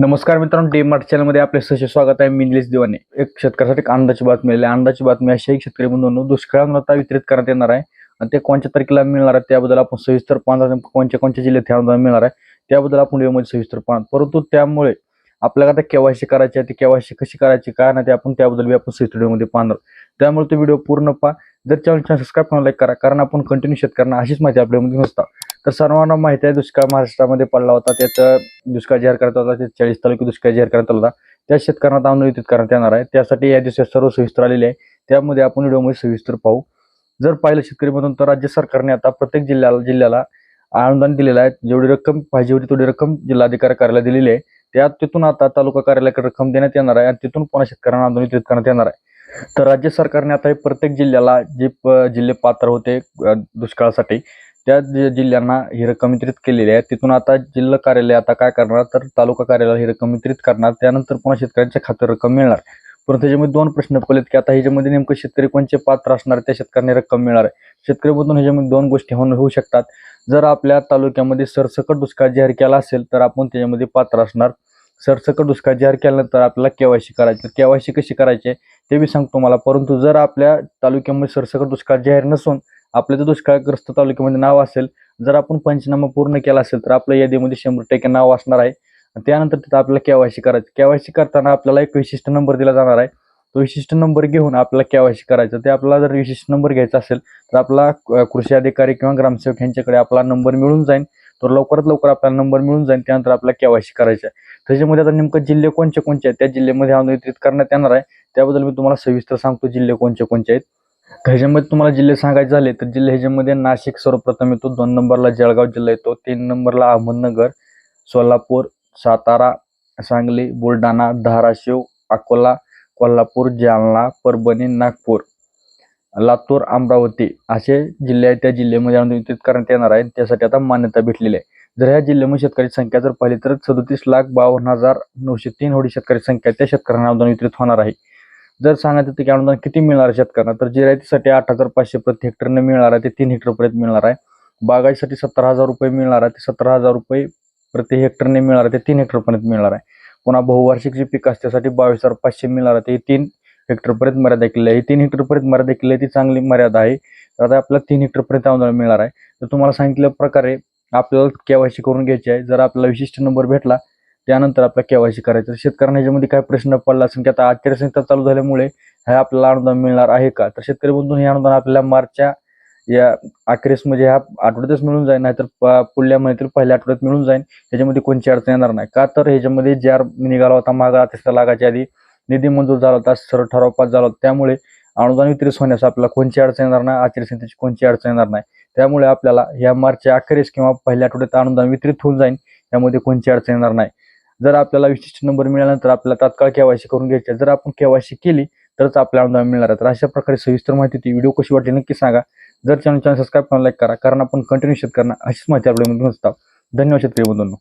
नमस्कार मित्रांनो day mart चॅनलमध्ये आपले सहर्ष स्वागत आहे. मी निलेश दिवाने. एक शेतकऱ्यासाठी एक अंदाची बातमी आली अंदाची बातमी अशी एक शेतकरी बंधूंनो दुष्काळानुसार वितरित करण्यात येणार आहे आणि ते कोणत्या तारखेला मिळणार आहे त्याबद्दल आपण सविस्तर पाहणार कोणत्या कोणत्या जिल्ह्यात हे अनुदान मिळणार आहे त्याबद्दल आपण व्हिडिओमध्ये सविस्तर पाहणार परंतु त्यामुळे आपल्याला आता केवायसी करायची आहे ती केवायसी कशी करायची काय नाही ते आपण त्याबद्दल बी आपण सविस्तर व्हिडिओमध्ये पाहणार त्यामुळे तो व्हिडिओ पूर्ण पहा. जर चॅनल सबस्क्राईब करून लाईक करा कारण आपण कंटिन्यू शेतकऱ्यांना अशीच माहिती आपल्यामध्ये नसता. तर सर्वांना माहिती आहे दुष्काळ महाराष्ट्रामध्ये पडला होता. त्याचं दुष्काळ जाहीर करण्यात आला होता ते चाळीस तालुके दुष्काळ जाहीर करण्यात आला होता. त्या शेतकऱ्यांना तांदूळ करण्यात येणार आहे. त्यासाठी या दिवसात सर्व सविस्तर आलेले आहे. त्यामध्ये आपण व्हिडिओमध्ये सविस्तर पाहू. जर पाहिलं शेतकरी म्हणून तर राज्य सरकारने आता प्रत्येक जिल्ह्याला जिल्ह्याला अनुदान दिलेलं आहे. जेवढी रक्कम पाहिजे होती तेवढी रक्कम जिल्हाधिकारी कार्यालय दिलेली आहे. त्यात तिथून आता तालुका कार्यालयाकडे रक्कम देण्यात येणार आहे आणि तिथून पुन्हा शेतकऱ्यांना अनुदान करण्यात येणार आहे. तर राज्य सरकारने आता हे प्रत्येक जिल्ह्याला जे प- जिल्हे पात्र होते दुष्काळासाठी त्या जि- जिल्ह्यांना ही रक्कम वितरित केलेली आहे. तिथून आता जिल्हा कार्यालय आता काय करणार तर तालुका कार्यालय ही रक्कम वितरित करणार. त्यानंतर पुन्हा शेतकऱ्यांच्या खात्यात रक्कम मिळणार. परंतु त्याच्यामध्ये दोन प्रश्न पडलेत की आता ह्याच्यामध्ये नेमकं शेतकरी कोणचे पात्र असणार? त्या शेतकऱ्यांना रक्कम मिळणार आहे. शेतकऱ्यामधून ह्याच्यामध्ये दोन गोष्टी होऊन होऊ शकतात. जर आपल्या तालुक्यामध्ये सरसकट दुष्काळ जाहीर केला असेल तर आपण त्याच्यामध्ये पात्र असणार. सरसकट दुष्काळ जाहीर केल्यानंतर आपल्याला केवायसी करायची केवायसी कशी करायची ते मी सांगतो मला परंतु जर आपल्या तालुक्यामध्ये सरसकट दुष्काळ जाहीर नसून आपल्या जर दुष्काळग्रस्त तालुक्यामध्ये नाव असेल जर आपण पंचनामा पूर्ण केला असेल तर आपल्या यादीमध्ये शंभर टक्के नाव असणार आहे. त्यानंतर तिथं आपल्याला केवायसी करायचं. केवायसी करताना आपल्याला एक विशिष्ट नंबर दिला जाणार आहे. तो विशिष्ट नंबर घेऊन आपल्याला केवायसी करायचं. ते आपल्याला जर विशिष्ट नंबर घ्यायचा असेल तर आपला कृषी अधिकारी किंवा ग्रामसेवक यांच्याकडे आपला नंबर मिळून जाईल तर लवकरात लवकर आपल्याला नंबर मिळून जाईल त्यानंतर आपल्याला केवायसी करायचं आहे. त्याच्यामध्ये आता नेमकं जिल्हे कोणते कोणते आहेत? त्या जिल्ह्यामध्ये अनुदान करण्यात येणार आहे. त्याबद्दल मी तुम्हाला सविस्तर सांगतो जिल्हे कोणते कोणते आहेत. ह्याच्यामध्ये तुम्हाला जिल्हे सांगायचे झाले तर जिल्हे ह्याच्यामध्ये नाशिक सर्वप्रथम येतो दोन नंबरला जळगाव जिल्हा येतो तीन नंबरला अहमदनगर सोलापूर सातारा सांगली बुलढाणा धाराशिव अकोला कोल्हापूर जालना परभणी नागपूर लातूर अमरावती असे जिल्हे आहेत त्या जिल्ह्यामध्ये अनुदान करण्यात येणार आहे. त्यासाठी आता मान्यता भेटलेली आहे. जर ह्या जिल्ह्यामध्ये शेतकऱ्याची संख्या जर पाहिली तर सदोतीस लाख बावन्न हजार नऊशे तीन एवढी शेतकरी संख्या त्या शेतकऱ्यांना अनुदान वितरित होणार आहे. जर सांगायचं तर की अनुदान किती मिळणार आहे शेतकऱ्यांना तर जिरायतीसाठी आठ हजार पाचशे प्रति हेक्टरने मिळणार आहे ते तीन हेक्टरपर्यंत मिळणार आहे. बागायसाठी सत्तर हजार रुपये मिळणार आहे ते सतरा हजार रुपये प्रति हेक्टरने मिळणार आहे ते तीन हेक्टरपर्यंत मिळणार आहे. पुन्हा बहुवार्षिक जे पीक असते त्यासाठी बावीस हजार पाचशे मिळणार आहे ते तीन हेक्टरपर्यंत मर्यादा केली आहे. ही तीन हेक्टरपर्यंत मर्यादा केली आहे ती चांगली मर्यादा आहे. तर आता आपल्याला तीन हेक्टरपर्यंत अनुदान मिळणार आहे. तर तुम्हाला सांगितल्या प्रकारे आपल्याला केवायसी करून घ्यायची आहे. जर आपल्याला विशिष्ट नंबर भेटला त्यानंतर आपल्याला केवायसी करायचं. शेतकऱ्यांना ह्याच्यामध्ये काय प्रश्न पडला असेल की आता आचारसंहिता चालू झाल्यामुळे हे आपल्याला अनुदान मिळणार आहे का? तर शेतकरी बंधून हे अनुदान आपल्याला मार्चच्या या अखेरीस म्हणजे ह्या आठवड्यातच मिळून जाईल नाहीतर पुढल्या महिन्यातील पहिल्या आठवड्यात मिळून जाईल. ह्याच्यामध्ये कोणची अडचण येणार नाही. का तर ह्याच्यामध्ये ज्या निघाला होता मागा तिसऱ्या लागाच्या आधी निधी मंजूर झाला होता सर्व ठराव पास झाला होता. त्यामुळे अनुदान वितरित होण्यास आपल्याला कोणची अडचण येणार नाही आचारसंहितेची कोणची अडचण येणार नाही. त्यामुळे आपल्याला या मार्चच्या अखेरीस किंवा पहिल्या आठवड्यात अनुदान वितरित होऊन जाईल यामध्ये कोणची अडचण येणार नाही. जर आपल्याला विशिष्ट नंबर मिळाल्यानंतर आपल्याला तात्काळ केवायसी करून घ्यायची आहे. जर आपण केवायसी केली तरच आपल्याला अनुदान मिळणार आहे. तर अशा प्रकारे सविस्तर माहिती ती व्हिडिओ कशी वाटली नक्की सांगा. जर चॅनल चॅनल सबस्क्राईब करून लाईक करा. कारण आपण कंटिन्यू शेतकऱ्यांना अशीच माहिती आपल्यामध्ये असतात. धन्यवाद शेतकरी बंधूंनो.